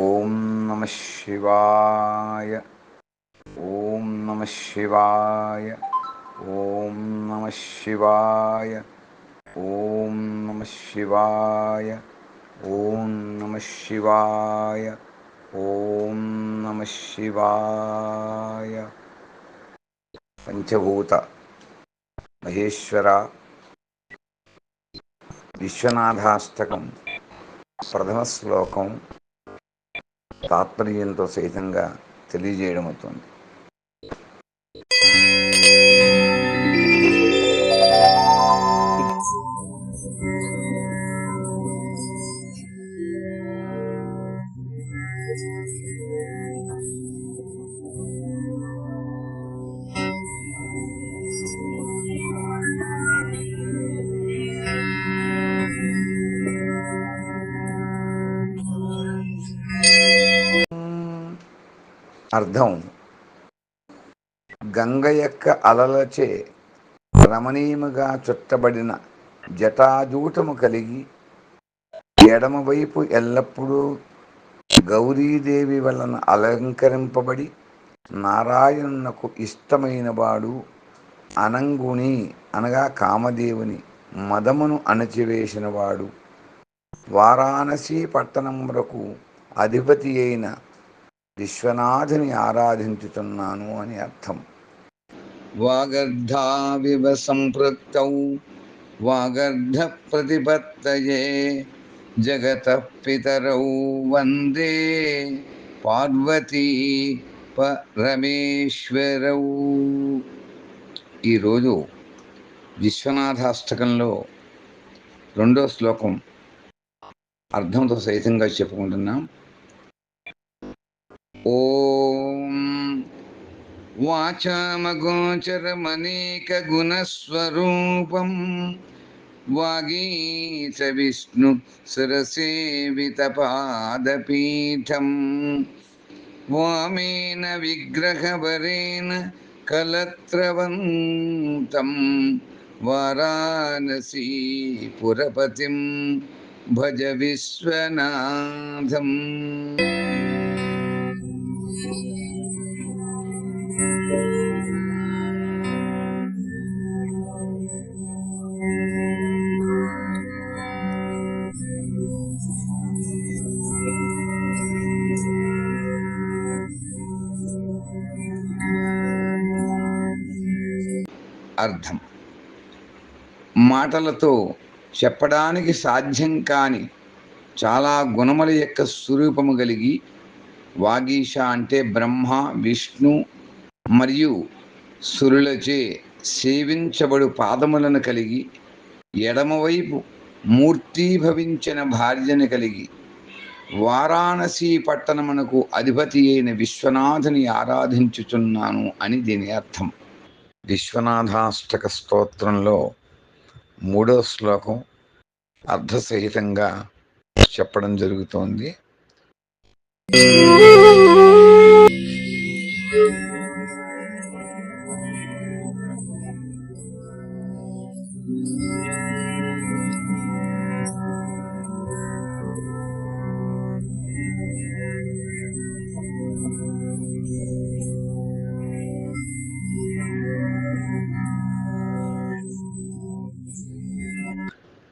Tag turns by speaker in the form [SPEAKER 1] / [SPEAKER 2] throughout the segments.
[SPEAKER 1] ഓം നമ ശിവായ. ഓം നമ ശിവായ. ഓം നമ ശിവായ. ഓം നമ ശിവായ. ഓം നമ ശിവായ. ഓം നമ ശിവായ. പഞ്ചഭൂത. മഹേശ്വര. വിശ്വനാഥാസ്തകം പ്രഥമ ശ്ലോകം. తాత్పర్యంతో సహితంగా తెలియజేయడం అవుతుంది. అర్థం. గంగ యొక్క అలలచే రమణీయముగా చుట్టబడిన జటాజూటము కలిగి ఎడమవైపు ఎల్లప్పుడూ గౌరీదేవి వలన అలంకరింపబడి నారాయణునకు ఇష్టమైన వాడు అనంగుని అనగా కామదేవుని మదమును అణచివేసిన వాడు వారాణసీ వరకు అధిపతి అయిన విశ్వనాథుని ఆరాధించుతున్నాను అని అర్థం. వాగర్ధావివ సంపృక్తౌ వాగర్ధ ప్రతిపత్తయే జగత పితరౌ వందే పార్వతీ పరమేశ్వరౌ ఈరోజు విశ్వనాథాష్టకంలో రెండో శ్లోకం అర్థంతో సహితంగా చెప్పుకుంటున్నాం. ఓం వాచామగోచరమనేకగుణస్వరూపం వాగీచ విష్ణు సురసేవితపాదపీఠం వామేన విగ్రహవరేణ కలత్రవంతం వారాణసీ అర్థం. మాటలతో చెప్పడానికి సాధ్యం కాని చాలా గుణముల యొక్క స్వరూపము కలిగి వాగీష అంటే బ్రహ్మ విష్ణు మరియు సురులచే సేవించబడు పాదములను కలిగి ఎడమవైపు మూర్తీభవించిన భార్యను కలిగి వారాణసీ పట్టణమునకు అధిపతి అయిన విశ్వనాథుని ఆరాధించుచున్నాను అని దీని అర్థం. విశ్వనాథాష్టక స్తోత్రంలో మూడో శ్లోకం అర్ధసహితంగా చెప్పడం జరుగుతోంది.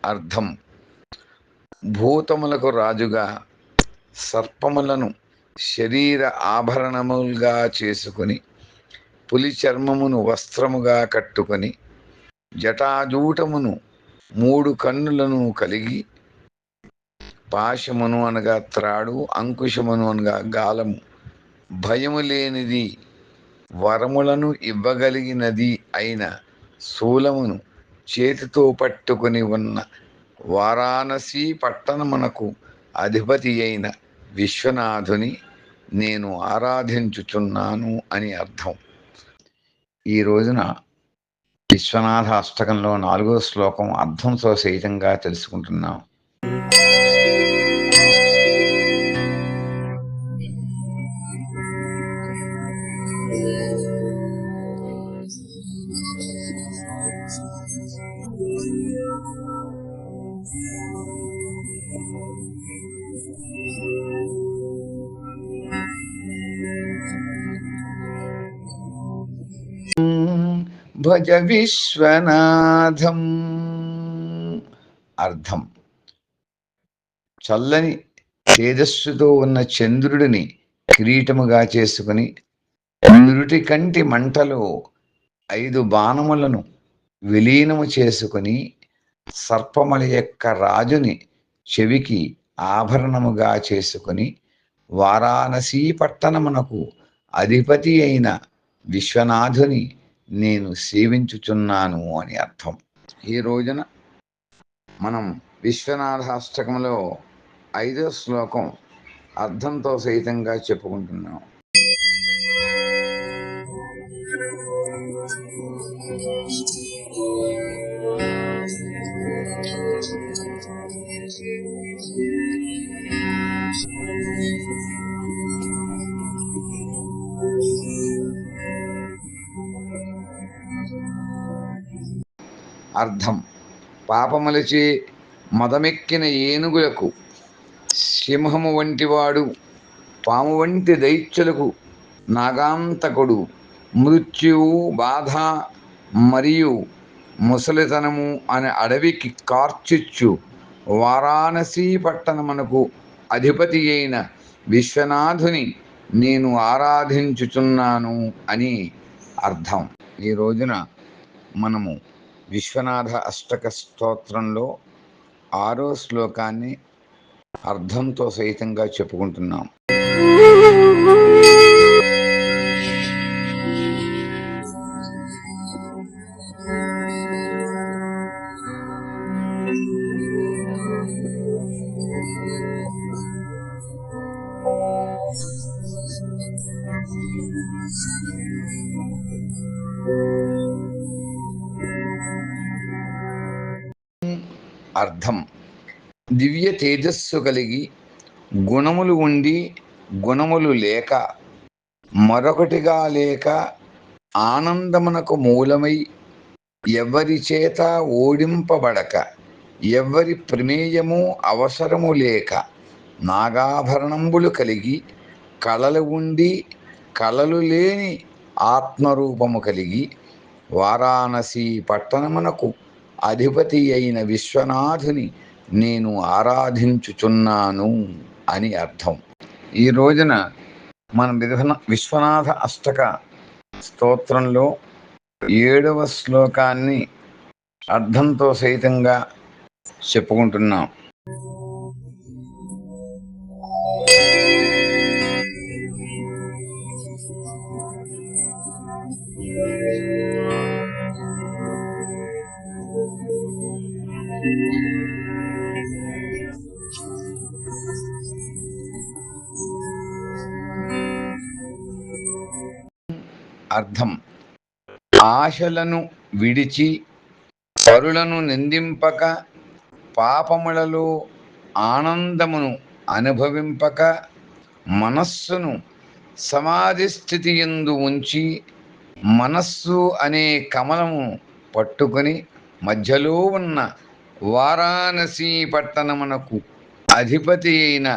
[SPEAKER 1] అర్థం. భూతములకు రాజుగా సర్పములను శరీర ఆభరణములుగా చేసుకుని పులి చర్మమును వస్త్రముగా కట్టుకొని జటాజూటమును మూడు కన్నులను కలిగి పాశమును అనగా త్రాడు అంకుశమును అనగా గాలము భయము లేనిది వరములను ఇవ్వగలిగినది అయిన శూలమును చేతితో పట్టుకుని ఉన్న వారాణసీ పట్టణమునకు అధిపతి అయిన విశ్వనాథుని నేను ఆరాధించుచున్నాను అని అర్థం. ఈ రోజున విశ్వనాథ అష్టకంలో నాలుగో శ్లోకం అర్థంతో సహితంగా తెలుసుకుంటున్నాం. భజ విశ్వనాథం. అర్థం. చల్లని తేజస్సుతో ఉన్న చంద్రుడిని కిరీటముగా చేసుకుని నురుటి కంటి మంటలో ఐదు బాణములను విలీనము చేసుకుని సర్పముల యొక్క రాజుని చెవికి ఆభరణముగా చేసుకుని వారాణసీ పట్టణమునకు అధిపతి అయిన విశ్వనాథుని నేను సేవించుచున్నాను అని అర్థం. ఈ రోజున మనం విశ్వనాథాష్టకంలో ఐదో శ్లోకం అర్థంతో సహితంగా చెప్పుకుంటున్నాం. అర్థం. పాపములచే మదమెక్కిన ఏనుగులకు సింహము వంటివాడు పాము వంటి దైత్యులకు నాగాంతకుడు మృత్యువు బాధ మరియు ముసలితనము అనే అడవికి కార్చిచ్చు వారాణసీ పట్టణమునకు అధిపతి అయిన విశ్వనాథుని నేను ఆరాధించుచున్నాను అని అర్థం. ఈ రోజున మనము విశ్వనాథ అష్టక స్తోత్రంలో ఆరో శ్లోకాన్ని అర్థంతో సహితంగా చెప్పుకుంటున్నాం. అర్థం. దివ్య తేజస్సు కలిగి గుణములు ఉండి గుణములు లేక మరొకటిగా లేక ఆనందమునకు మూలమై ఎవరి చేత ఓడింపబడక ఎవరి ప్రమేయము అవసరము లేక నాగాభరణంబులు కలిగి కళలు ఉండి కళలు లేని ఆత్మరూపము కలిగి వారాణసి పట్టణమునకు అధిపతి అయిన విశ్వనాథుని నేను ఆరాధించుచున్నాను అని అర్థం. ఈ రోజున మన విధన విశ్వనాథ అష్టక స్తోత్రంలో ఏడవ శ్లోకాన్ని అర్థంతో సహితంగా చెప్పుకుంటున్నాం. అర్థం. ఆశలను విడిచి పరులను నిందింపక పాపములలో ఆనందమును అనుభవింపక మనస్సును సమాధి స్థితి ఎందు ఉంచి మనస్సు అనే కమలము పట్టుకొని మధ్యలో ఉన్న వారాణసీ పట్టణమునకు అధిపతి అయిన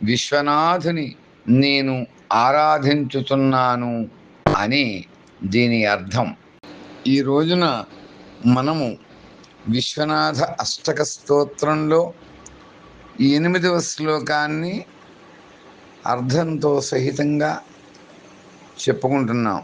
[SPEAKER 1] విశ్వనాథుని నేను ఆరాధించుతున్నాను. అని దీని అర్థం. ఈ రోజున మనము విశ్వనాథ అష్టక స్తోత్రంలో ఎనిమిదవ శ్లోకాన్ని అర్థంతో సహితంగా చెప్పుకుంటున్నాం.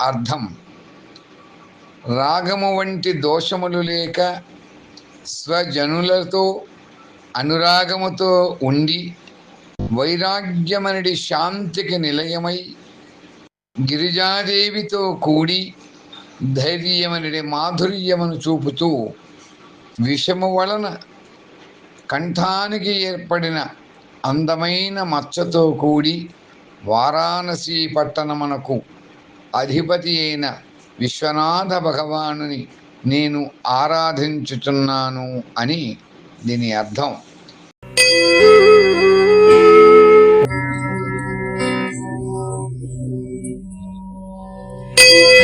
[SPEAKER 1] అర్థం. రాగము వంటి దోషములు లేక స్వజనులతో అనురాగముతో ఉండి వైరాగ్యమనడి శాంతికి నిలయమై గిరిజాదేవితో కూడి ధైర్యమనడి మాధుర్యమును చూపుతూ విషము వలన కంఠానికి ఏర్పడిన అందమైన మచ్చతో కూడి వారాణసీ పట్టణమునకు అధిపతి అయిన విశ్వనాథ భగవానుని నేను ఆరాధించుతున్నాను అని దీని అర్థం. thank you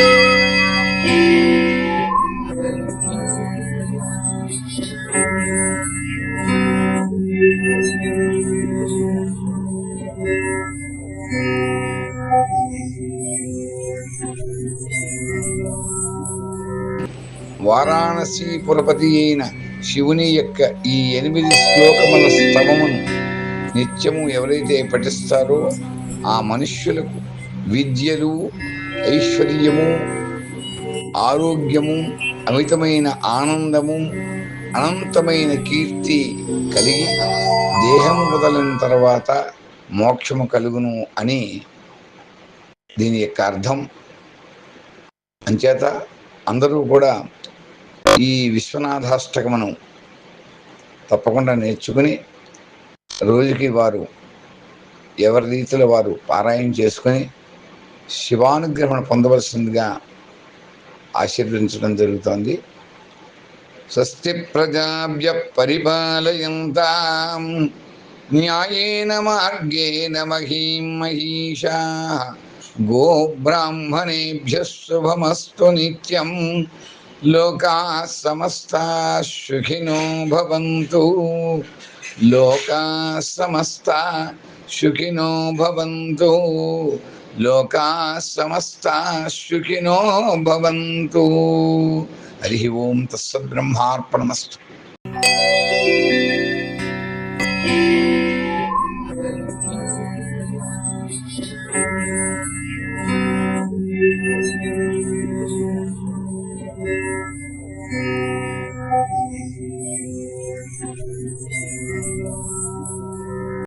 [SPEAKER 1] వారాణసి పురపతి అయిన శివుని యొక్క ఈ ఎనిమిది శ్లోకముల స్తవమును నిత్యము ఎవరైతే పఠిస్తారో ఆ మనుష్యులకు విద్యలు ఐశ్వర్యము ఆరోగ్యము అమితమైన ఆనందము అనంతమైన కీర్తి కలిగి దేహం వదలిన తర్వాత మోక్షము కలుగును అని దీని యొక్క అర్థం. అంచేత అందరూ కూడా ఈ విశ్వనాథాష్టకమును తప్పకుండా నేర్చుకుని రోజుకి వారు ఎవరి రీతిలో వారు పారాయణ చేసుకొని శివానుగ్రహణ పొందవలసిందిగా ఆశీర్వదించడం జరుగుతోంది. స్వస్తి ప్రజాభ్య పరిపాలయంతా న్యాయేన మార్గేణ మహీం మహిషా గోబ్రాహ్మణేభ్య శుభమస్తు నిత్యం लोका समस्ता सुखिनो भवन्तु। लोका समस्ता सुखिनो भवन्तु। लोका समस्ता सुखिनो भवन्तु। हरिः ओम तस्सद्ब्रह्मार्पणमस्तु